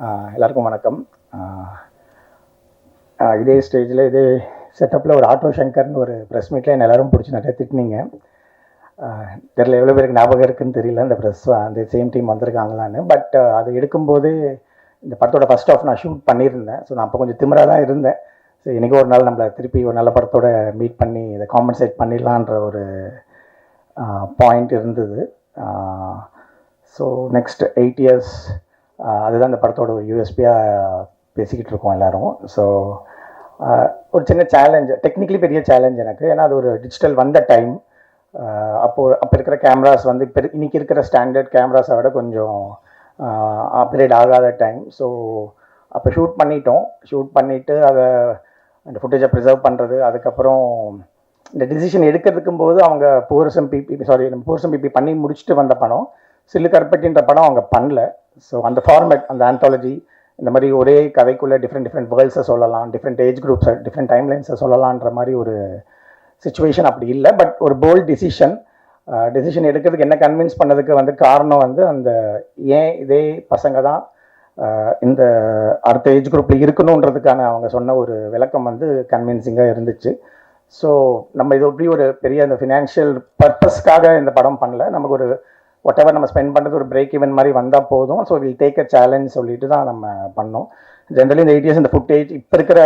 எல்லாருக்கும் வணக்கம். இதே ஸ்டேஜில் இதே செட்டப்பில் ஒரு ஆட்டோ சங்கர்னு ஒரு ப்ரெஸ் மீட்டில் என்ன எல்லோரும் பிடிச்சி நிறைய திட்டினீங்க. தெரில தெரியல எவ்வளோ பேருக்கு ஞாபகம் இருக்குன்னு தெரியல இந்த ப்ரெஸ் அந்த சேம் டீம் வந்திருக்காங்களான்னு. பட் அது எடுக்கும்போது இந்த படத்தோட ஃபர்ஸ்ட் ஆஃப் நான் ஷூட் பண்ணியிருந்தேன். ஸோ நான் அப்போ கொஞ்சம் திமிராக தான் இருந்தேன். ஸோ இன்றைக்கி ஒரு நாள் நம்மளை திருப்பி ஒரு நல்ல படத்தோட மீட் பண்ணி இதை காம்பன்சேட் பண்ணிடலான்ற ஒரு பாயிண்ட் இருந்தது. ஸோ நெக்ஸ்ட் எயிட் இயர்ஸ் அதுதான் இந்த படத்தோட ஒரு யூஎஸ்பியாக பேசிக்கிட்டு இருக்கோம் எல்லோரும். ஸோ ஒரு சின்ன சேலஞ்ச் டெக்னிக்கலி பெரிய சேலஞ்ச் எனக்கு. ஏன்னா அது ஒரு டிஜிட்டல் வந்த டைம் அப்போது அப்போ இருக்கிற கேமராஸ் வந்து இப்போ இன்னைக்கு இருக்கிற ஸ்டாண்டர்ட் கேமராஸை விட கொஞ்சம் அப்கிரேட் ஆகாத டைம் ஸோ அப்போ ஷூட் பண்ணிட்டோம். ஷூட் பண்ணிவிட்டு அதை அந்த ஃபுட்டேஜை ப்ரிசர்வ் பண்ணுறது அதுக்கப்புறம் இந்த டிசிஷன் எடுக்கிறதுக்கும் போது அவங்க பூரசம் பிபி சாரி நம்ம பூரசம் பிபி பண்ணி முடிச்சுட்டு வந்த படம் சில்லு கருப்பட்டின்ற படம் அவங்க பண்ணல. ஸோ அந்த ஃபார்மேட் அந்த ஆந்தாலஜி இந்த மாதிரி ஒரே கதைக்குள்ளே டிஃப்ரெண்ட் டிஃப்ரெண்ட் வேர்ல்ஸை சொல்லலாம் டிஃப்ரெண்ட் ஏஜ் குரூப்ஸை டிஃப்ரெண்ட் டைம்லைன்ஸை சொல்லலான்ற மாதிரி ஒரு சுச்சுவேஷன் அப்படி இல்லை. பட் ஒரு போல்ட் டிசிஷன் டெசிஷன் எடுக்கிறதுக்கு என்ன கன்வின்ஸ் பண்ணதுக்கு வந்து காரணம் வந்து அந்த ஏன் இதே பசங்க தான் இந்த அடுத்த ஏஜ் குரூப்பில் இருக்கணுன்றதுக்கான அவங்க சொன்ன ஒரு விளக்கம் வந்து கன்வின்சிங்காக இருந்துச்சு. ஸோ நம்ம இது எப்படி ஒரு பெரிய அந்த ஃபினான்ஷியல் பர்பஸ்க்காக இந்த படம் பண்ணல. நமக்கு ஒரு ஒட் எவர் நம்ம ஸ்பெண்ட் பண்ணுறது ஒரு பிரேக் ஈவன் மாதிரி வந்தால் போதும். So will take a challenge சொல்லிட்டு தான் நம்ம பண்ணோம். ஜென்ரலி இந்த எயிட் இயர்ஸ் இந்த ஃபுட்டேஜ் இப்போ இருக்கிற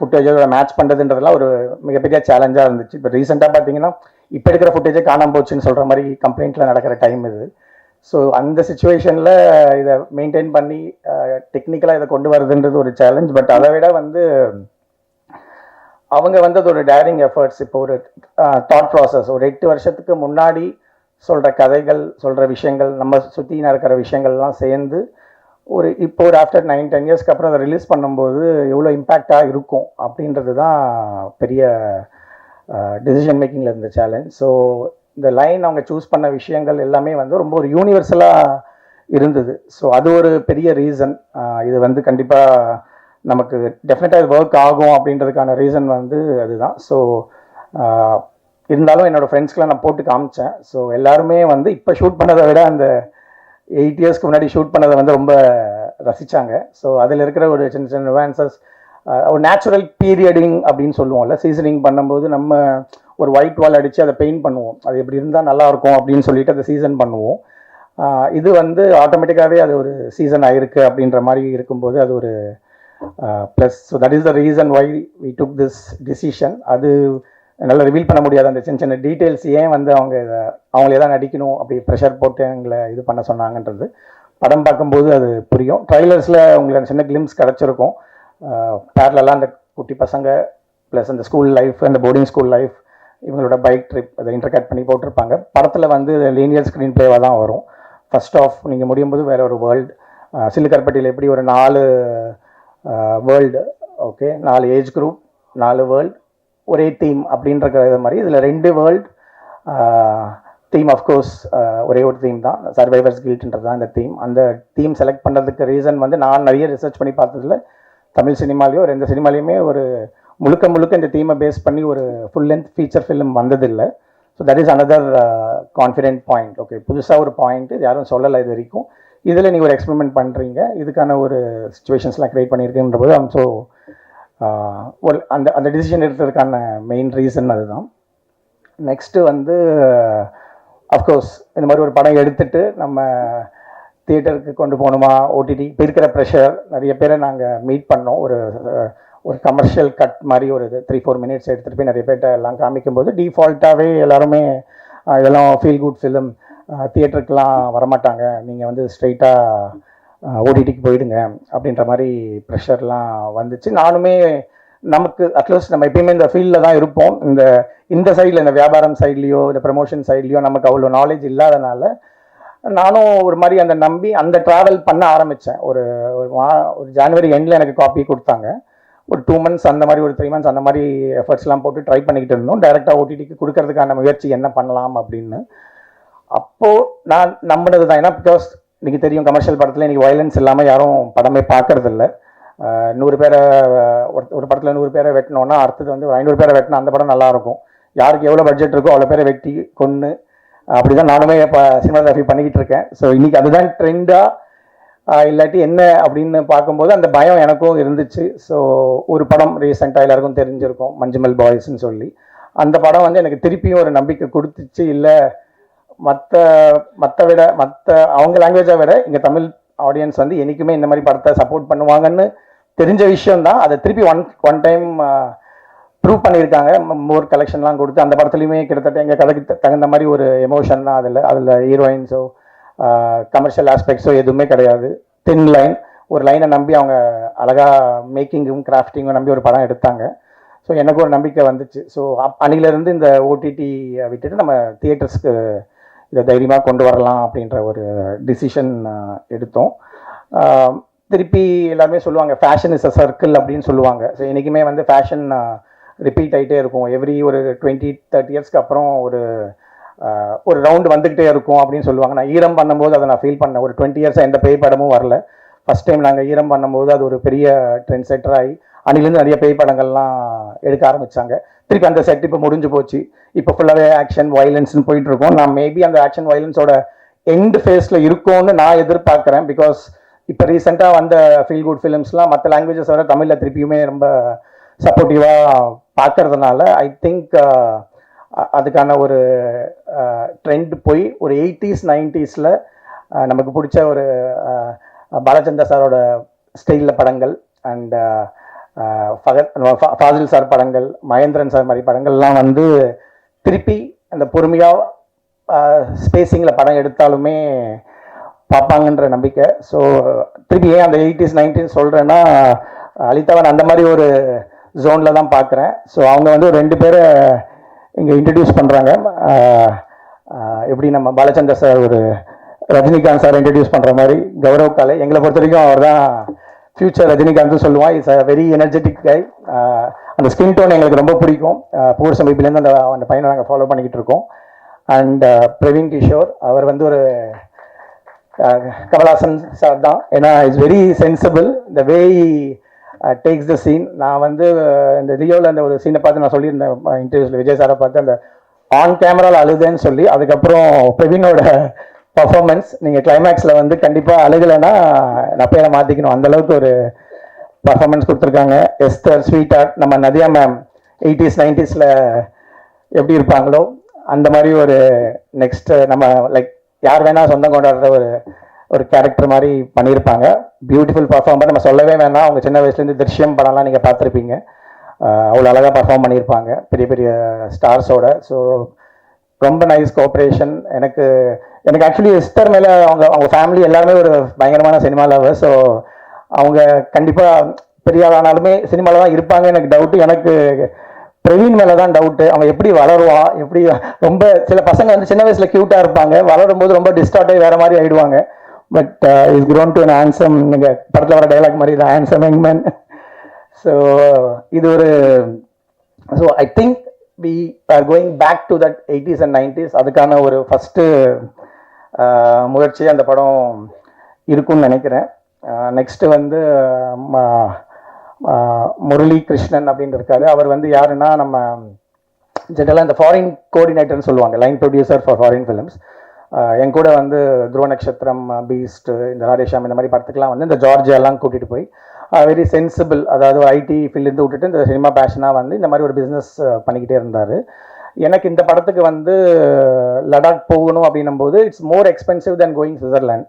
ஃபுட்டேஜோட மேட்ச் பண்ணுறதுன்றதுலாம் ஒரு மிகப்பெரிய சேலஞ்சாக இருந்துச்சு. இப்போ ரீசெண்டாக பார்த்தீங்கன்னா இப்போ இருக்கிற ஃபுட்டேஜே காணாம போச்சுன்னு சொல்கிற மாதிரி கம்ப்ளைண்ட்டில் நடக்கிற டைம் இது. ஸோ அந்த சுச்சுவேஷனில் இதை மெயின்டைன் பண்ணி டெக்னிக்கலாக இதை கொண்டு வரதுன்றது ஒரு சேலஞ்ச் பட் அதை விட வந்து அவங்க வந்து அது ஒரு டேரிங் எஃபர்ட்ஸ் இப்போ ஒரு தாட் ப்ராசஸ் ஒரு எட்டு வருஷத்துக்கு முன்னாடி சொல்கிற கதைகள் சொல்கிற விஷயங்கள் நம்ம சுற்றி நடக்கிற விஷயங்கள்லாம் சேர்ந்து ஒரு இப்போ ஒரு ஆஃப்டர் நைன் டென் இயர்ஸ்க்கு அப்புறம் அதை ரிலீஸ் பண்ணும்போது எவ்வளோ இம்பேக்டாக இருக்கும் அப்படின்றது தான் பெரிய டெசிஷன் மேக்கிங்கில் இருந்த சேலஞ்ச் ஸோ இந்த லைன் அவங்க சூஸ் பண்ண விஷயங்கள் எல்லாமே வந்து ரொம்ப ஒரு யூனிவர்சலாக இருந்தது. ஸோ அது ஒரு பெரிய ரீசன் இது வந்து கண்டிப்பாக நமக்கு டெஃபினட்டாக இது ஒர்க் ஆகும் அப்படின்றதுக்கான ரீசன் வந்து அதுதான். ஸோ இருந்தாலும் என்னோடய ஃப்ரெண்ட்ஸ்க்கெலாம் நான் போட்டு காமிச்சேன். ஸோ எல்லாருமே வந்து இப்போ ஷூட் பண்ணதை விட அந்த எயிட் இயர்ஸ்க்கு முன்னாடி ஷூட் பண்ணதை வந்து ரொம்ப ரசித்தாங்க ஸோ அதில் இருக்கிற ஒரு சின்ன சின்ன nuances, ஒரு நேச்சுரல் பீரியடிங் அப்படின்னு சொல்லுவோம்ல சீசனிங் பண்ணும்போது நம்ம ஒரு ஒயிட் வால் அடித்து அதை பெயிண்ட் பண்ணுவோம். அது எப்படி இருந்தால் நல்லாயிருக்கும் அப்படின்னு சொல்லிட்டு அதை சீசன் பண்ணுவோம். இது வந்து ஆட்டோமேட்டிக்காகவே அது ஒரு சீசன் ஆகிருக்கு அப்படின்ற மாதிரி இருக்கும்போது அது ஒரு plus so that is the reason why we took this decision அது என்னால் ரிவீல் பண்ண முடியாத அந்த சின்ன சின்ன டீட்டெயில்ஸ் ஏன் வந்து அவங்க இதை அவங்களே தான் நடிக்கணும் அப்படி ப்ரெஷர் போட்டு எங்களை இது பண்ண சொன்னாங்கன்றது படம் பார்க்கும்போது அது புரியும். ட்ரைலர்ஸில் உங்களுக்கு சின்ன கிளிம்ஸ் கிடச்சிருக்கும். பேரலெல்லாம் அந்த குட்டி பசங்க ப்ளஸ் அந்த ஸ்கூல் லைஃப் அந்த போர்டிங் ஸ்கூல் லைஃப் இவங்களோட பைக் ட்ரிப் அதை இன்டர்கட் பண்ணி போட்டிருப்பாங்க. படத்தில் வந்து லீனியர் ஸ்க்ரீன் ப்ளேவாக தான் வரும். ஃபஸ்ட் ஆஃப் நீங்கள் முடியும் போது வேற ஒரு வேர்ல்டு சில்லுக்கற்பட்டியில் எப்படி ஒரு நாலு வேர்ல்டு ஓகே நாலு ஏஜ் குரூப் நாலு வேர்ல்டு ஒரே தீம் அப்படின்ற மாதிரி. இதில் ரெண்டு வேர்ல்ட் தீம் அஃப்கோர்ஸ் ஒரே ஒரு தீம் தான். சர்வைவர்ஸ் கில்ட்ன்றது தான் இந்த தீம் அந்த தீம் செலக்ட் பண்ணுறதுக்கு ரீசன் வந்து நான் நிறைய ரிசர்ச் பண்ணி பார்த்ததுல தமிழ் சினிமாலேயோ ஒரு எந்த சினிமாலேயுமே ஒரு முழுக்க முழுக்க இந்த தீமை பேஸ் பண்ணி ஒரு ஃபுல் லென்த் ஃபீச்சர் ஃபிலிம் வந்ததில்லை. So that is another confident point okay புதுசாக ஒரு பாயிண்ட் யாரும் சொல்லலை இது வரைக்கும். இதில் நீங்கள் ஒரு எக்ஸ்பெரிமெண்ட் பண்ணுறீங்க இதுக்கான ஒரு சுச்சுவேஷன்ஸ்லாம் க்ரியேட் பண்ணியிருக்குன்ற போது ஸோ ஒரு அந்த அந்த டிசிஷன் எடுத்ததுக்கான மெயின் ரீசன் அதுதான். நெக்ஸ்ட்டு வந்து அஃப்கோர்ஸ் இந்த மாதிரி ஒரு படம் எடுத்துட்டு நம்ம தியேட்டருக்கு கொண்டு போகணுமா? ஓடிடி இப்போ இருக்கிற ப்ரெஷர் நிறைய பேரை நாங்கள் மீட் பண்ணோம். ஒரு ஒரு கமர்ஷியல் கட் மாதிரி ஒரு த்ரீ ஃபோர் மினிட்ஸ் எடுத்துகிட்டு போய் நிறைய பேர்கிட்ட எல்லாம் காமிக்கும்போது டிஃபால்ட்டாகவே எல்லாருமே இதெல்லாம் ஃபீல் குட் ஃபிலிம் தியேட்டருக்கெலாம் வரமாட்டாங்க. நீங்கள் வந்து ஸ்ட்ரைட்டாக ஓடிடிக்கு போயிடுங்க அப்படின்ற மாதிரி ப்ரெஷர்லாம் வந்துச்சு. நானுமே நமக்கு அட்லீஸ்ட் நம்ம எப்பயுமே இந்த ஃபீல்டில் தான் இருப்போம். இந்த இந்த சைடில் இந்த வியாபாரம் சைட்லேயோ இந்த ப்ரமோஷன் சைட்லேயோ நமக்கு அவ்வளோ நாலேஜ் இல்லாதனால நானும் ஒரு மாதிரி அந்த நம்பி அந்த ட்ராவல் பண்ண ஆரம்பித்தேன் ஒரு ஒரு ஒரு ஜனவரி எண்டில் எனக்கு காப்பி கொடுத்தாங்க. ஒரு டூ மந்த்ஸ் அந்த மாதிரி ஒரு த்ரீ மந்த்ஸ் அந்த மாதிரி எஃபர்ட்ஸ்லாம் போட்டு ட்ரை பண்ணிக்கிட்டு இருந்தோம். டைரெக்டாக ஓடிடிக்கு கொடுக்கறதுக்கான முயற்சி என்ன பண்ணலாம் அப்படின்னு. அப்போது நான் நம்பினது தான் ஏன்னா பிகாஸ் இன்றைக்கி தெரியும் கமர்ஷியல் படத்தில் இன்னைக்கு வயலன்ஸ் இல்லாமல் யாரும் படமே பார்க்கறதில்ல. நூறு பேரை ஒரு ஒரு படத்தில் நூறு பேரை வெட்டினோன்னா அடுத்தது வந்து ஒரு ஐநூறு பேரை வெட்டினா அந்த படம் நல்லாயிருக்கும். யாருக்கு எவ்வளோ பட்ஜெட் இருக்கோ அவ்வளோ பேரை வெட்டி கொன்று அப்படி தான் நானுமே இப்போ சினிமாகிராஃபி பண்ணிக்கிட்டு இருக்கேன். ஸோ இன்றைக்கி அதுதான் ட்ரெண்டாக இல்லாட்டி என்ன அப்படின்னு பார்க்கும்போது அந்த பயம் எனக்கும் இருந்துச்சு. ஸோ ஒரு படம் ரீசெண்டாக எல்லாருக்கும் தெரிஞ்சிருக்கும் மஞ்சுமல் பாய்ஸ்ன்னு சொல்லி. அந்த படம் வந்து எனக்கு திருப்பியும் ஒரு நம்பிக்கை கொடுத்துச்சு. இல்லை மற்ற மற்ற விட மற்ற அவங்க லாங்குவேஜை விட இங்கே தமிழ் ஆடியன்ஸ் வந்து என்றைக்குமே இந்த மாதிரி படத்தை சப்போர்ட் பண்ணுவாங்கன்னு தெரிஞ்ச விஷயம் தான் அதை திருப்பி ஒன் ஒன் டைம் ப்ரூவ் பண்ணியிருக்காங்க. மோர் கலெக்ஷன்லாம் கொடுத்து அந்த படத்துலையுமே கிட்டத்தட்ட எங்கள் கதைக்கு தகுந்த மாதிரி ஒரு எமோஷன் தான் அதில். அதில் ஹீரோயின்ஸோ கமர்ஷியல் ஆஸ்பெக்ட்ஸோ எதுவுமே கிடையாது. தின் லைன் ஒரு லைனை நம்பி அவங்க அழகாக மேக்கிங்கும் கிராஃப்டிங்கும் நம்பி ஒரு படம் எடுத்தாங்க. ஸோ எனக்கு ஒரு நம்பிக்கை வந்துச்சு. ஸோ அன்னிலிருந்து இந்த ஓடிடி விட்டுட்டு நம்ம தியேட்டர்ஸ்க்கு இதை தைரியமாக கொண்டு வரலாம் அப்படின்ற ஒரு டிசிஷன் எடுத்தோம். திருப்பி எல்லாருமே சொல்லுவாங்க ஃபேஷன் இஸ் அ சர்க்கிள் அப்படின்னு சொல்லுவாங்க. ஸோ என்றைக்குமே வந்து ஃபேஷன் ரிப்பீட் ஆகிட்டே இருக்கும். எவ்ரி ஒரு டுவெண்ட்டி தேர்ட்டி இயர்ஸ்க்கு அப்புறம் ஒரு ஒரு ரவுண்டு வந்துக்கிட்டே இருக்கும் அப்படின்னு சொல்லுவாங்க. நான் ஈரம் பண்ணும்போது அதை நான் ஃபீல் பண்ணேன். ஒரு டுவெண்ட்டி இயர்ஸாக எந்த பேய் படமும் வரல. ஃபர்ஸ்ட் டைம் நாங்கள் ஈரம் பண்ணும்போது அது ஒரு பெரிய ட்ரெண்ட் செட்டர் ஆகி அன்னிலேருந்து நிறைய பேய் படங்கள்லாம் எடுக்க ஆரம்பிச்சாங்க. திருப்பி அந்த செட் இப்போ முடிஞ்சு போச்சு. இப்போ ஃபுல்லாகவே ஆக்ஷன் வயலன்ஸ்னு போயிட்டு இருக்கோம். நான் மேபி அந்த ஆக்ஷன் வயலன்ஸோட எண்ட் ஃபேஸில் இருக்கும்னு நான் எதிர்பார்க்குறேன். பிகாஸ் இப்போ ரீசெண்டாக வந்த ஃபீல் குட் ஃபிலிம்ஸ்லாம் மற்ற லாங்குவேஜஸ் வர தமிழில் திருப்பியுமே ரொம்ப சப்போர்ட்டிவாக பார்க்கறதுனால ஐ திங்க் அதுக்கான ஒரு ட்ரெண்ட் போய் ஒரு எயிட்டிஸ் நைன்டிஸில் நமக்கு பிடிச்ச ஒரு பாலச்சந்தர் சாரோட ஸ்டைலில் படங்கள். அண்ட் ஃபகத் ஃபாசில் சார் படங்கள் மகேந்திரன் சார் மாதிரி படங்கள்லாம் வந்து திருப்பி அந்த பொறுமையாக ஸ்பேசிங்கில் படம் எடுத்தாலுமே பார்ப்பாங்கன்ற நம்பிக்கை. ஸோ திருப்பி ஏன் அந்த எயிட்டிஸ் நைன்டீன் சொல்கிறேன்னா அலிதாவன் அந்த மாதிரி ஒரு ஜோனில் தான் பார்க்குறேன். ஸோ அவங்க வந்து ரெண்டு பேரை இங்கே இன்ட்ரடியூஸ் பண்ணுறாங்க எப்படி நம்ம பாலச்சந்தர் சார் ஒரு ரஜினிகாந்த் சார் இன்ட்ரடியூஸ் பண்ணுற மாதிரி கௌரவ் காலை எங்களை பொறுத்த வரைக்கும் அவர் தான் ஃபியூச்சர் ரஜினிகாந்த் சொல்லுவான் is a very energetic guy அந்த ஸ்கின் டோன் எங்களுக்கு ரொம்ப பிடிக்கும். பூர் சமீபிலேருந்து அந்த அந்த பையனை நாங்கள் ஃபாலோ பண்ணிக்கிட்டு இருக்கோம். அண்ட் பிரவீன் கிஷோர் அவர் வந்து ஒரு கமலாசன் சார் தான். ஏன்னா it's very sensible the way takes the scene நான் வந்து இந்த ரியோவில் அந்த ஒரு சீனை பார்த்து நான் சொல்லியிருந்தேன் இன்டர்வியூஸில் விஜய் சாரை பார்த்து அந்த ஆன் கேமராவில் அழுதேன்னு சொல்லி அதுக்கப்புறம் பிரவீனோட பர்ஃபார்மன்ஸ் நீங்கள் கிளைமேக்ஸில் வந்து கண்டிப்பாக அழுகலைன்னா நான் பேரை மாற்றிக்கணும் அந்தளவுக்கு ஒரு பர்ஃபார்மன்ஸ் கொடுத்துருக்காங்க. எஸ்தர் ஸ்வீட் ஆர்ட் நம்ம நதியா மேம் எயிட்டிஸ் நைன்டிஸில் எப்படி இருப்பாங்களோ அந்த மாதிரி ஒரு நெக்ஸ்ட்டு நம்ம லைக் யார் வேணால் சொந்தம் கொண்டாடுற ஒரு ஒரு கேரக்டர் மாதிரி பண்ணியிருப்பாங்க. பியூட்டிஃபுல் பர்ஃபார்மர் நம்ம சொல்லவே வேணாம். அவங்க சின்ன வயசுலேருந்து திருஷ்யம் படம்லாம் நீங்கள் பார்த்துருப்பீங்க. அவ்வளோ அழகாக பர்ஃபார்ம் பண்ணியிருப்பாங்க. பெரிய பெரிய ஸ்டார்ஸோட ஸோ ரொம்ப நைஸ் கோஆப்ரேஷன் எனக்கு எனக்கு ஆக்சுவலி எஸ்தர் மேலே அவங்க அவங்க ஃபேமிலி எல்லாருமே ஒரு பயங்கரமான சினிமா லவர் ஸோ அவங்க கண்டிப்பாக பெரிய ஆனாலுமே சினிமாவில் தான் இருப்பாங்க எனக்கு டவுட்டு எனக்கு பிரவீன் மேலே தான் டவுட்டு அவன் எப்படி வளருவான் எப்படி ரொம்ப சில பசங்க வந்து சின்ன வயசில் க்யூட்டாக இருப்பாங்க. வளரும் போது ரொம்ப டிஸ்டார்ட் ஆகி மாதிரி ஆகிடுவாங்க but uh, is grown to an handsome நீங்கள் படத்தில் வர டைலாக் மாதிரி தான் ஹேண்ட்ஸம் யங்மேன் ஸோ இது ஒரு so I think we are going back to that eighties and nineties அதுக்கான ஒரு ஃபஸ்ட்டு முயற்சி அந்த படம் இருக்கும்னு நினைக்கிறேன். நெக்ஸ்ட்டு வந்து ம- முரளி கிருஷ்ணன் அப்படின்னு இருக்காரு. அவர் வந்து யாருன்னா நம்ம ஜென்ரலாக இந்த ஃபாரின் கோஆர்டினேட்டர்னு சொல்லுவாங்க line producer for foreign films என் கூட வந்து துருவ நட்சத்திரம் பீஸ்ட் இந்த ராதேஷாம் இந்த மாதிரி படத்துக்கெலாம் வந்து இந்த ஜார்ஜியாலாம் கூட்டிகிட்டு போய் வெரி சென்சிபிள் அதாவது ஐடி ஃபீல்டு விட்டுட்டு இந்த சினிமா பேஷனாக வந்து இந்த மாதிரி ஒரு பிஸ்னஸ் பண்ணிக்கிட்டே இருந்தார். எனக்கு இந்த படத்துக்கு வந்து லடாக் போகணும் அப்படின்னும் போது it's more expensive then going Switzerland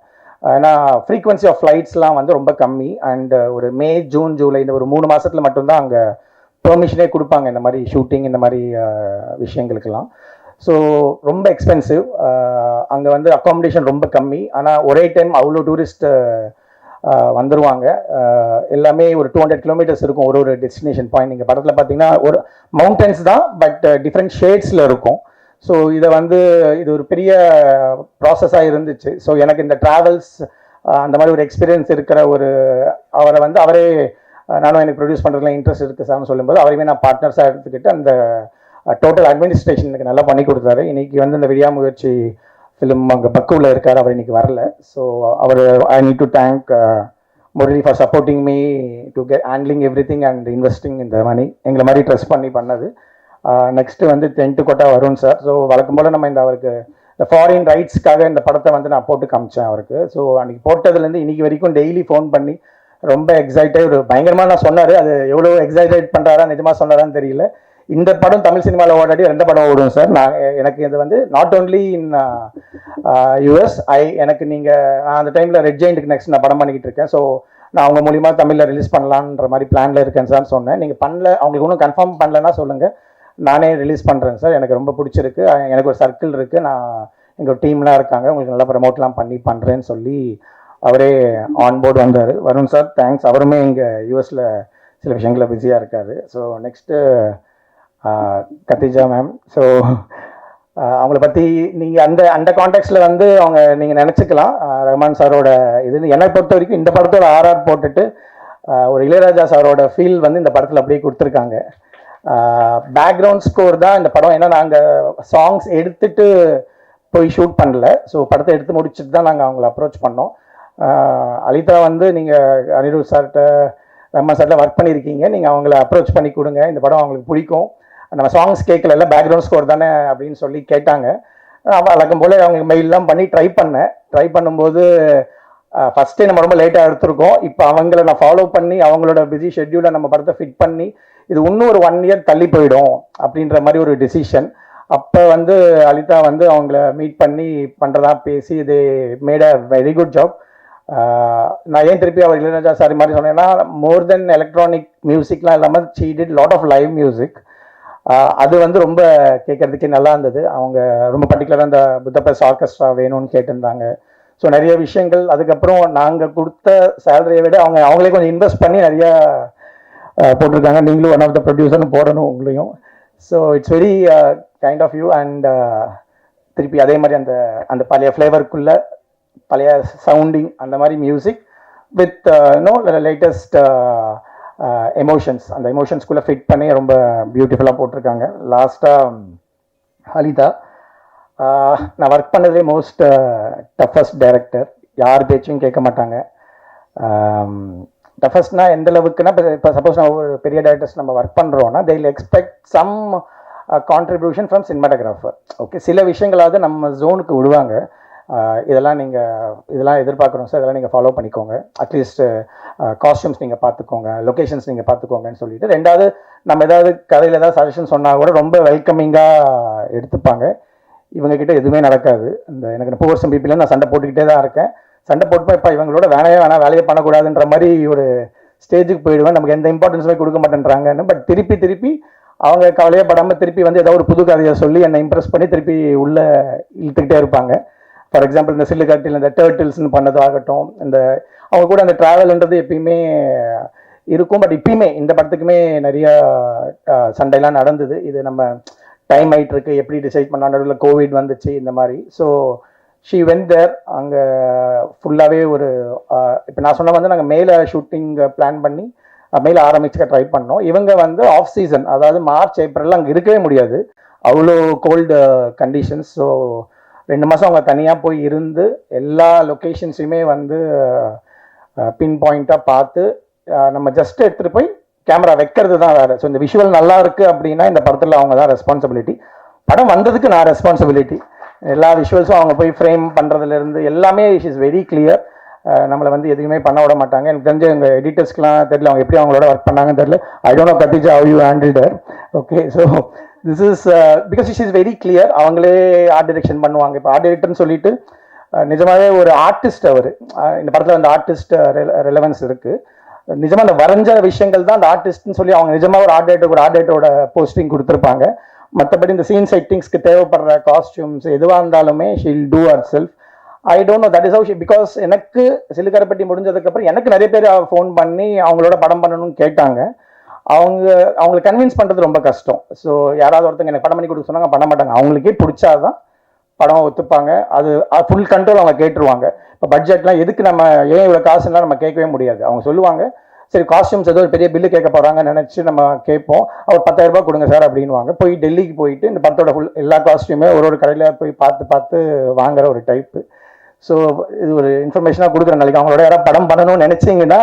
ஏன்னா ஃப்ரீக்வன்சி ஆஃப் ஃப்ளைட்ஸ்லாம் வந்து ரொம்ப கம்மி. அண்ட் ஒரு மே ஜூன் ஜூலை இந்த ஒரு மூணு மாதத்தில் மட்டும்தான் அங்கே பெர்மிஷனே கொடுப்பாங்க. இந்த மாதிரி ஷூட்டிங் இந்த மாதிரி விஷயங்களுக்கெல்லாம். ஸோ ரொம்ப எக்ஸ்பென்சிவ் அங்கே வந்து அக்காமடேஷன் ரொம்ப கம்மி. ஆனால் ஒரே டைம் அவ்வளோ டூரிஸ்ட்டு வந்துடுவாங்க எல்லாமே ஒரு டூ ஹண்ட்ரட் கிலோமீட்டர்ஸ் இருக்கும் ஒரு ஒரு டெஸ்டினேஷன் பாயிண்ட் நீங்கள் படத்தில் பார்த்தீங்கன்னா ஒரு மவுண்டன்ஸ் தான் பட் டிஃப்ரெண்ட் ஷேட்ஸில் இருக்கும். ஸோ இதை வந்து இது ஒரு பெரிய ப்ராசஸாக இருந்துச்சு. ஸோ எனக்கு இந்த ட்ராவல்ஸ் அந்த மாதிரி ஒரு எக்ஸ்பீரியன்ஸ் இருக்கிற ஒரு அவரை வந்து அவரே நானும் எனக்கு ப்ரொடியூஸ் பண்ணுறதுல இன்ட்ரெஸ்ட் இருக்குது சார்னு சொல்லும்போது அவரையுமே நான் பார்ட்னர்ஸாக எடுத்துக்கிட்டு அந்த டோட்டல் அட்மினிஸ்ட்ரேஷன் எனக்கு நல்லா பண்ணி கொடுத்தாரு. இன்னைக்கு வந்து இந்த விடியா முயற்சி ஃபிலிம் அங்கே பக்குவில் இருக்கார் அவர் இன்னைக்கு வரல. So our I need to thank Murali for supporting me to get handling every thing and investing இந்த மணி எங்களை மாதிரி ட்ரெஸ் பண்ணி பண்ணது. Uh, நெக்ஸ்ட்டு வந்து டென்ட்டு கோட்டா வருண் சார் ஸோ வழக்கம் போல் நம்ம இந்த அவருக்கு இந்த ஃபாரின் ரைட்ஸ்க்காக இந்த படத்தை வந்து நான் போட்டு காமிச்சேன் அவருக்கு. ஸோ அன்றைக்கி போட்டதுலேருந்து இன்னைக்கு வரைக்கும் டெய்லி ஃபோன் பண்ணி ரொம்ப எக்ஸைட்டட் ஒரு பயங்கரமாக நான் சொன்னார். அது எவ்வளோ எக்ஸைட்டட் பண்ணுறாரா நிஜமாக சொன்னாரான்னு தெரியல. இந்த படம் தமிழ் சினிமாவில் ஓடாடி ரெண்டு படம் ஓடும் சார். நான் எனக்கு இது வந்து not only in US I எனக்கு நீங்கள் நான் அந்த டைமில் ரெட் ஜெயிண்ட்டுக்கு நெக்ஸ்ட் நான் படம் பண்ணிக்கிட்டு இருக்கேன். ஸோ நான் அவங்க மூலிமா தமிழில் ரிலீஸ் பண்ணலான்ற மாதிரி பிளானில் இருக்கேன் சார் சொன்னேன். நீங்கள் பண்ணல அவங்களுக்கு ஒன்றும் கன்ஃபார்ம் பண்ணலன்னா சொல்லுங்கள் நானே ரிலீஸ் பண்ணுறேன் சார். எனக்கு ரொம்ப பிடிச்சிருக்கு. எனக்கு ஒரு சர்க்கிள் இருக்குது நான் எங்கள் டீம்லாம் இருக்காங்க. உங்களுக்கு நல்லா ப்ரமோட்லாம் பண்ணி பண்ணுறேன்னு சொல்லி அவரே ஆன் போர்டு வந்தார். வருண் சார் தேங்க்ஸ் அவருமே இங்கே யூஎஸில் சில விஷயங்களில் பிஸியாக இருக்கார். So next Khatija ma'am so அவங்கள பற்றி நீங்கள் அந்த அந்த கான்டெக்ட்ஸில் வந்து அவங்க நீங்கள் நினச்சிக்கலாம். ரஹ்மான் சாரோட இது என்னை பொறுத்த வரைக்கும் இந்த படத்தோட ஆர்ஆர் போட்டுட்டு ஒரு இளையராஜா சாரோட ஃபீல் வந்து இந்த படத்தில் அப்படியே கொடுத்துருக்காங்க. பேக்ரவுண்ட் ஸ்கோர் தான் இந்த படம். ஏன்னா நாங்கள் சாங்ஸ் எடுத்துட்டு போய் ஷூட் பண்ணல. ஸோ படத்தை எடுத்து முடிச்சுட்டு தான் நாங்கள் அவங்கள அப்ரோச் பண்ணோம். அலிதா வந்து நீங்கள் அனிருத் சார்கிட்ட ரம்மா சார்ட்ட ஒர்க் பண்ணியிருக்கீங்க. நீங்கள் அவங்கள அப்ரோச் பண்ணி கொடுங்க. இந்த படம் அவங்களுக்கு பிடிக்கும். நம்ம சாங்ஸ் கேட்கல பேக்ரவுண்ட் ஸ்கோர் தானே அப்படின்னு சொல்லி கேட்டாங்க. வழக்கம் போல் அவங்க மெயிலெலாம் பண்ணி ட்ரை பண்ணேன். ட்ரை பண்ணும்போது ஃபஸ்ட்டே நம்ம ரொம்ப லேட்டாக எடுத்திருக்கோம். இப்போ அவங்கள நான் ஃபாலோ பண்ணி அவங்களோட பிஸி ஷெட்யூலை நம்ம படத்தை ஃபிட் பண்ணி இது இன்னும் ஒரு ஒன் இயர் தள்ளி போயிடும் அப்படின்ற மாதிரி ஒரு டெசிஷன் அப்போ வந்து அலிதா வந்து அவங்கள மீட் பண்ணி பண்ணுறதா பேசி இது made a very good job நான் ஏன் திருப்பி அவர் இளையராஜா சாரி மாதிரி சொன்னேன்னா மோர் தென் எலக்ட்ரானிக் மியூசிக்லாம் இல்லாமல் she did lot of live music அது வந்து ரொம்ப கேட்கறதுக்கே நல்லா இருந்தது. அவங்க ரொம்ப பர்டிகுலராக அந்த புத்தபஸ் ஆர்கெஸ்ட்ரா வேணும்னு கேட்டிருந்தாங்க. ஸோ நிறைய விஷயங்கள். அதுக்கப்புறம் நாங்கள் கொடுத்த சேலரியை விட அவங்க அவங்களே கொஞ்சம் இன்வெஸ்ட் பண்ணி நிறையா போட்டிருக்காங்க. நீங்களும் ஒன் ஆஃப் த ப்ரொடியூசர்னு போடணும் உங்களையும். So it's very kind of you and திருப்பி அதே மாதிரி அந்த அந்த பழைய ஃப்ளேவருக்குள்ள பழைய சவுண்டிங் அந்த மாதிரி music with no latest Uh, emotions அந்த எமோஷன்ஸ்குள்ளே ஃபிட் பண்ணி ரொம்ப பியூட்டிஃபுல்லாக போட்டிருக்காங்க. லாஸ்ட்டாக ஹலிதா. Uh, நான் ஒர்க் பண்ணதே மோஸ்ட் டஃபஸ்ட் டைரக்டர் யார் பேச்சும் கேட்க மாட்டாங்க. Um, டஃபஸ்ட்னா எந்த அளவுக்குன்னா இப்போ இப்போ சப்போஸ் நம்ம ஒரு பெரிய டேரக்டர்ஸ் நம்ம ஒர்க் பண்ணுறோன்னா they expect some contribution from cinematographer okay சில விஷயங்களாவது நம்ம ஜோனுக்கு விடுவாங்க. இதெல்லாம் நீங்கள் இதெல்லாம் எதிர்பார்க்குறோம் சார் இதெல்லாம் நீங்கள் ஃபாலோ பண்ணிக்கோங்க. அட்லீஸ்ட் காஸ்டியூம்ஸ் நீங்கள் பார்த்துக்கோங்க. லொக்கேஷன்ஸ் நீங்கள் பார்த்துக்கோங்கன்னு சொல்லிட்டு. ரெண்டாவது நம்ம ஏதாவது கதையில் ஏதாவது சஜஷன் சொன்னால் கூட ரொம்ப வெல்கமிங்காக எடுத்துப்பாங்க. இவங்கக்கிட்ட எதுவுமே நடக்காது. இந்த எனக்கு போர் வருஷம் நான் சண்டை போட்டுக்கிட்டே தான் இருக்கேன். சண்டை போட்டு இப்போ இவங்களோட வேலையே வேணாம் வேலையை பண்ணக்கூடாதுன்ற மாதிரி ஒரு ஸ்டேஜுக்கு போயிடுவேன். நமக்கு எந்த இம்பார்ட்டன்ஸுமே கொடுக்க மாட்டேன்றாங்கன்னு. பட் திருப்பி திருப்பி அவங்க கவலையே படாமல் திருப்பி வந்து ஏதாவது ஒரு புது கதையை சொல்லி என்னை இம்ப்ரெஸ் பண்ணி திருப்பி உள்ளே இழுத்துக்கிட்டே இருப்பாங்க. ஃபார் எக்ஸாம்பிள் இந்த சில்லு இந்த டேர்ட்டில்ஸ்னு பண்ணதாகட்டும் இந்த அவங்க கூட அந்த ட்ராவல்ன்றது எப்பயுமே இருக்கும். பட் இப்பயுமே இந்த படத்துக்குமே நிறைய சண்டைலாம் நடந்தது. இது நம்ம டைம் ஆகிட்டு இருக்கு எப்படி டிசைட் பண்ண நடுவில் கோவிட் வந்துச்சு இந்த மாதிரி. ஸோ ஷீ வென் தேர் அங்கே ஃபுல்லாகவே ஒரு இப்போ நான் சொன்ன வந்து நாங்கள் மேலே ஷூட்டிங் பிளான் பண்ணி மேலே ஆரம்பிச்சுக்க ட்ரை பண்ணோம். இவங்க வந்து ஆஃப் சீசன் அதாவது மார்ச் ஏப்ரல் அங்கே இருக்கவே முடியாது. அவ்வளோ கோல்டு கண்டிஷன்ஸ் ஸோ ரெண்டு மாதம் அவங்க தனியாக போய் இருந்து எல்லா லொக்கேஷன்ஸையுமே வந்து பின் பாயிண்ட்டாக பார்த்து நம்ம ஜஸ்ட் எடுத்துகிட்டு போய் கேமரா வைக்கிறது தான் வேறு. ஸோ இந்த விஷுவல் நல்லா இருக்குது அப்படின்னா இந்த படத்தில் அவங்க தான் ரெஸ்பான்சிபிலிட்டி படம் வந்ததுக்கு நான் ரெஸ்பான்சிபிலிட்டி எல்லா விஷுவல்ஸும் அவங்க போய் ஃப்ரேம் பண்ணுறதுலேருந்து எல்லாமே இஸ் வெரி கிளியர் நம்மளை வந்து எதுவுமே பண்ண விட மாட்டாங்க. எனக்கு தெரிஞ்ச எங்கள் எடிட்டர்ஸ்க்குலாம் தெரியல அவங்க எப்படி அவங்களோட ஒர்க் பண்ணாங்கன்னு தெரியல. I don't know Khatija how you handle okay so this is because is is very clear அவங்களே ஆர்ட் டிரெக்ஷன் பண்ணுவாங்க. இப்போ ஆர்ட் டிரெக்டர்னு சொல்லிட்டு நிஜமாவே ஒரு ஆர்டிஸ்ட் அவர். இந்த படத்தில் அந்த ஆர்டிஸ்ட் ரெலவன்ஸ் இருக்குது நிஜமா அந்த வரைஞ்ச விஷயங்கள் தான் அந்த ஆர்டிஸ்ட்னு சொல்லி அவங்க நிஜமாக ஒரு ஆர்ட் ஒரு ஆர்ட் டைரக்டரோட போஸ்டிங் கொடுத்துருப்பாங்க. மற்றபடி இந்த சீன் செட்டிங்ஸ்க்கு தேவைப்படுற காஸ்டியூம்ஸ் எதுவாக இருந்தாலுமே she'll do our self I don't know that is how because எனக்கு சிலுக்கரைப்பட்டி முடிஞ்சதுக்கப்புறம் எனக்கு நிறைய பேர் ஃபோன் பண்ணி அவங்களோட படம் பண்ணணும்னு கேட்டாங்க. அவங்க அவங்களை கன்வின்ஸ் பண்ணுறது ரொம்ப கஷ்டம். ஸோ யாராவது ஒருத்தங்க எனக்கு படம் பண்ணி கொடுக்க சொன்னாங்க பண்ண மாட்டாங்க. அவங்களுக்கே பிடிச்சாதான் படம் ஒத்துப்பாங்க. அது ஃபுல் கண்ட்ரோல் அவங்க கேட்டுருவாங்க. இப்போ பட்ஜெட்லாம் எதுக்கு நம்ம ஏன் இவ்வளோ காசுலாம் நம்ம கேட்கவே முடியாது. அவங்க சொல்லுவாங்க சரி காஸ்டியூம்ஸ் ஏதோ ஒரு பெரிய பில்லு கேட்க போகிறாங்கன்னு நினச்சி நம்ம கேட்போம். அவர் பத்தாயிரம் ரூபாய் கொடுங்க சார் அப்படின்வாங்க போய் டெல்லிக்கு போயிட்டு இந்த படத்தோட ஃபுல் எல்லா காஸ்டியூமே ஒரு ஒரு கடையில் போய் பார்த்து பார்த்து வாங்குற ஒரு டைப்பு ஸோ இது ஒரு இன்ஃபர்மேஷனாக கொடுக்குற நாளைக்கு அவங்களோட யாராவது படம் பண்ணணும்னு நினச்சிங்கன்னா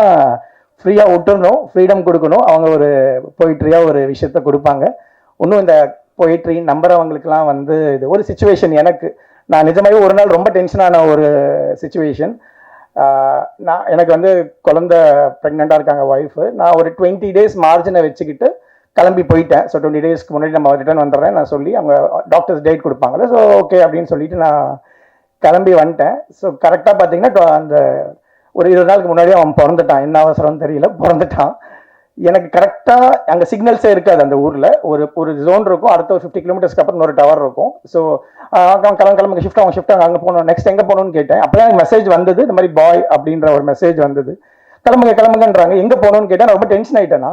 ஃப்ரீயாக விட்டுறணும் ஃப்ரீடம் கொடுக்கணும். அவங்க ஒரு பொய்ட்ரியாக ஒரு விஷயத்த கொடுப்பாங்க. இன்னும் இந்த போயிட்ரி நம்புறவங்களுக்குலாம் வந்து இது ஒரு சுச்சுவேஷன் எனக்கு. நான் நிஜமாகவே ஒரு நாள் ரொம்ப டென்ஷனான ஒரு சுச்சுவேஷன் நான் எனக்கு வந்து குழந்த ப்ரெக்னெண்ட்டாக இருக்காங்க ஒய்ஃபு நான் ஒரு டுவெண்ட்டி டேஸ் மார்ஜினை வச்சுக்கிட்டு கிளம்பி போயிட்டேன். ஸோ டுவெண்ட்டி டேஸ்க்கு முன்னாடி நம்ம ரிட்டர்ன் வந்துடுறேன். நான் சொல்லி அவங்க டாக்டர்ஸ் டேட் கொடுப்பாங்கல்ல. ஸோ ஓகே அப்படின்னு சொல்லிட்டு நான் கிளம்பி வந்துட்டேன். ஸோ கரெக்டாக பார்த்தீங்கன்னா அந்த ஒரு இருபது நாளுக்கு முன்னாடி அவன் பிறந்துட்டான். என்ன அவசரம்னு தெரியல. பிறந்துட்டான். எனக்கு கரெக்டாக அங்கே சிக்னல்ஸே இருக்காது அந்த ஊரில். ஒரு ஒரு ஜோன் இருக்கும். அடுத்த ஒரு ஃபிஃப்டி கிலோமீட்டர்ஸ்க்கு அப்புறம் ஒரு டவர் இருக்கும். ஸோ அவன் கிளம்ப கிளம்புங்க ஷிஃப்ட் அவன் ஷிஃப்ட் அங்கே போகணும் நெக்ஸ்ட் எங்கே போகணும்னு கேட்டேன். அப்போ எனக்கு மெசேஜ் வந்தது இந்த மாதிரி பாய் அப்படின்ற ஒரு மெசேஜ் வந்தது. கிளம்புங்க கிளம்புங்கன்றாங்க. எங்கே போகணும்னு கேட்டால் நான் ரொம்ப டென்ஷன் ஆகிட்டேன்னா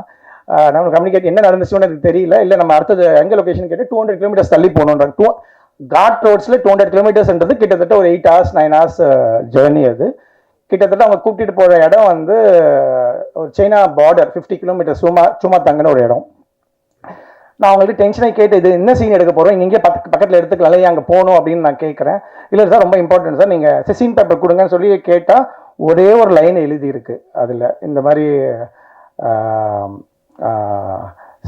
நம்ம கம்யூனிகேட் என்ன நடந்துச்சுன்னு எனக்கு தெரியல. இல்லை நம்ம அடுத்தது எங்கே லொகேஷன் கேட்டு டூ ஹண்ட்ரட் கிலோமீட்டர்ஸ் தள்ளி போகணுன்றாங்க. டூ காட் ரோட்ஸில் டூ ஹண்ட்ரட் கிலோமீட்டர்ஸ்ன்றது கிட்டத்தட்ட ஒரு eight hours nine hours journey அது. கிட்டத்தட்ட அவங்க கூப்பிட்டு போகிற இடம் வந்து ஒரு சைனா பார்டர் ஃபிஃப்டி கிலோமீட்டர் சும்மா சும்மா தங்கின ஒரு இடம். நான் அவங்கள்ட்ட டென்ஷனை கேட்டு இது என்ன சீன் எடுக்க போகிறோம் இங்கே பக்க பக்கத்தில் எடுத்துக்கலாம் ஏன் அங்கே போகணும் அப்படின்னு நான் கேட்குறேன். இல்லை சார் ரொம்ப இம்பார்ட்டன்ட் சார் நீங்கள் சீன் பேப்பர் கொடுங்கன்னு சொல்லி கேட்டால் ஒரே ஒரு லைன் எழுதி இருக்கு அதில் இந்த மாதிரி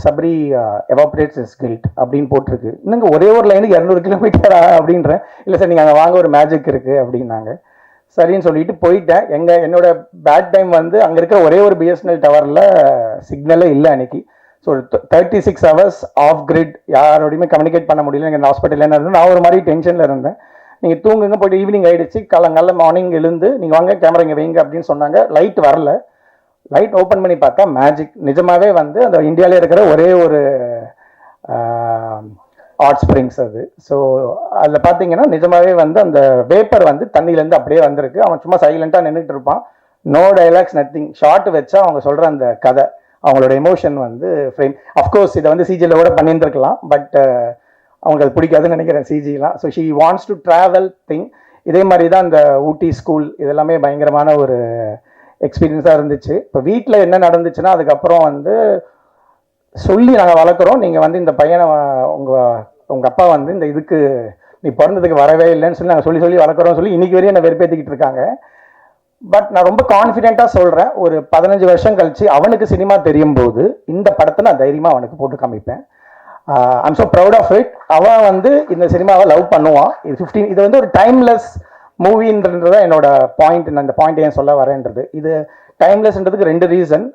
சபரி எவாபரேட்ஸ் இஸ் கில்ட் அப்படின்னு போட்டிருக்கு. இன்னுங்க ஒரே ஒரு லைனுக்கு இரநூறு கிலோமீட்டரா அப்படின்றேன். இல்லை சார் நீங்கள் அங்கே வாங்க ஒரு மேஜிக் இருக்குது அப்படின்னாங்க. சரின்னு சொல்லிட்டு போயிட்டேன். எங்க என்னோட பேட் டைம் வந்து அங்கே இருக்கிற ஒரே ஒரு பிஎஸ்என்எல் டவரில் சிக்னலே இல்லை அன்னைக்கு. So thirty six hours off grid யாரோடையுமே communicate பண்ண முடியல. எங்கள் ஹாஸ்பிட்டலில் என்ன இருந்தேன் நான் ஒரு மாதிரி டென்ஷனில் இருந்தேன். நீங்கள் தூங்குங்க போயிட்டு ஈவினிங் ஆயிடுச்சு. காலங்கால மார்னிங் எழுந்து நீங்கள் வாங்க கேமரா இங்கே வைங்க அப்படின்னு சொன்னாங்க. லைட் வரல. லைட் ஓப்பன் பண்ணி பார்த்தா மேஜிக் நிஜமாவே வந்து அந்த இந்தியாவிலே இருக்கிற ஒரே ஒரு ஹாட் ஸ்ப்ரிங்ஸ் அது. ஸோ அதில் பார்த்தீங்கன்னா நிஜமாவே வந்து அந்த வேப்பர் வந்து தண்ணியிலேருந்து அப்படியே வந்திருக்கு. அவன் சும்மா சைலண்ட்டாக நின்றுட்டு இருப்பான். நோ டைலாக்ஸ் நத்திங் ஷார்ட் வச்சா அவங்க சொல்கிற அந்த கதை அவங்களோட எமோஷன் வந்து ஃப்ரேம் அஃப்கோர்ஸ் இதை வந்து சிஜியில் கூட பண்ணியிருந்துருக்கலாம். பட் uh, அவங்களுக்கு அது பிடிக்காதுன்னு நினைக்கிறேன் சிஜிலாம் so she wants to travel thing இதே மாதிரி தான் அந்த ஊட்டி ஸ்கூல் இதெல்லாமே பயங்கரமான ஒரு எக்ஸ்பீரியன்ஸாக இருந்துச்சு. இப்போ வீட்டில் என்ன நடந்துச்சுன்னா அதுக்கப்புறம் வந்து சொல்லி நாங்கள் வளர்க்குறோம். நீங்கள் வந்து இந்த பையனை உங்கள் உங்கள் அப்பா வந்து இந்த இதுக்கு நீ பிறந்ததுக்கு வரவே இல்லைன்னு சொல்லி நாங்கள் சொல்லி சொல்லி வளர்க்குறோம் சொல்லி இன்னைக்கு வரையும் என்னை வெறுப்பேற்றிக்கிட்டு இருக்காங்க. பட் நான் ரொம்ப கான்ஃபிடென்ட்டாக சொல்கிறேன் ஒரு பதினஞ்சு வருஷம் கழித்து அவனுக்கு சினிமா தெரியும் போது இந்த படத்தை நான் தைரியமாக அவனுக்கு போட்டு காமிப்பேன். I'm so proud of it அவன் வந்து இந்த சினிமாவை லவ் பண்ணுவான். இது ஃபிஃப்டீன் இது வந்து ஒரு டைம்லெஸ் மூவின்றது தான் என்னோட பாயிண்ட் நான் இந்த பாயிண்ட் ஏன் சொல்ல வரேன்றது. இது டைம்லெஸ்ன்றதுக்கு ரெண்டு ரீசன்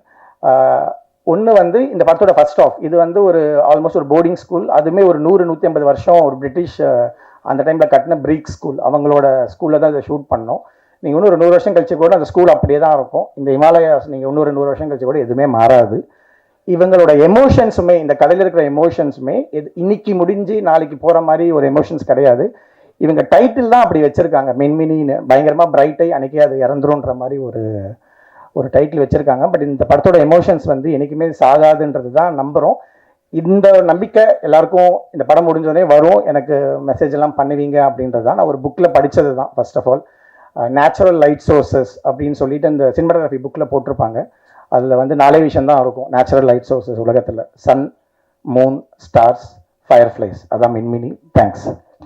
ஒன்று வந்து இந்த படத்தோட ஃபர்ஸ்ட் ஆஃப் இது வந்து ஒரு ஆல்மோஸ்ட் ஒரு போர்டிங் ஸ்கூல் அதுவுமே ஒரு நூறு நூற்றி ஐம்பது வருஷம் ஒரு பிரிட்டிஷ் அந்த டைமில் கட்டின பிரீக் ஸ்கூல் அவங்களோட ஸ்கூலில் தான் இதை ஷூட் பண்ணோம். நீங்கள் இன்னும் ஒரு நூறு வருஷம் கழிச்சு கூட அந்த ஸ்கூல் அப்படியே தான் இருக்கும். இந்த இமாலயாஸ் நீங்கள் இன்னொரு நூறு வருஷம் கழிச்சு கூட எதுவுமே மாறாது. இவங்களோட எமோஷன்ஸுமே இந்த கதையில் இருக்கிற எமோஷன்ஸுமே இது இன்னைக்கு முடிஞ்சு நாளைக்கு போகிற மாதிரி ஒரு எமோஷன்ஸ் கிடையாது. இவங்க டைட்டில் தான் அப்படி வச்சுருக்காங்க. மென்மினின்னு. பயங்கரமாக பிரைட்டை அன்னைக்கே அது இறந்துருன்ற மாதிரி ஒரு ஒரு டைட்டில் வச்சுருக்காங்க. பட் இந்த படத்தோட எமோஷன்ஸ் வந்து என்றைக்குமே சாகாதுன்றது தான் நம்புகிறோம் இந்த நம்பிக்கை எல்லாருக்கும் இந்த படம் முடிஞ்சோடனே வரும். எனக்கு மெசேஜ் எல்லாம் பண்ணுவீங்க அப்படின்றது தான். நான் ஒரு புக்கில் படித்தது தான் first of all natural light sources அப்படின்னு சொல்லிட்டு இந்த சினிமாட்டோகிராஃபி புக்கில் போட்டிருப்பாங்க. அதில் வந்து நாலே விஷயம் தான் இருக்கும். நேச்சுரல் லைட் சோர்சஸ் உலகத்தில். Sun moon stars fireflies அதான் மின்மினி தேங்க்ஸ்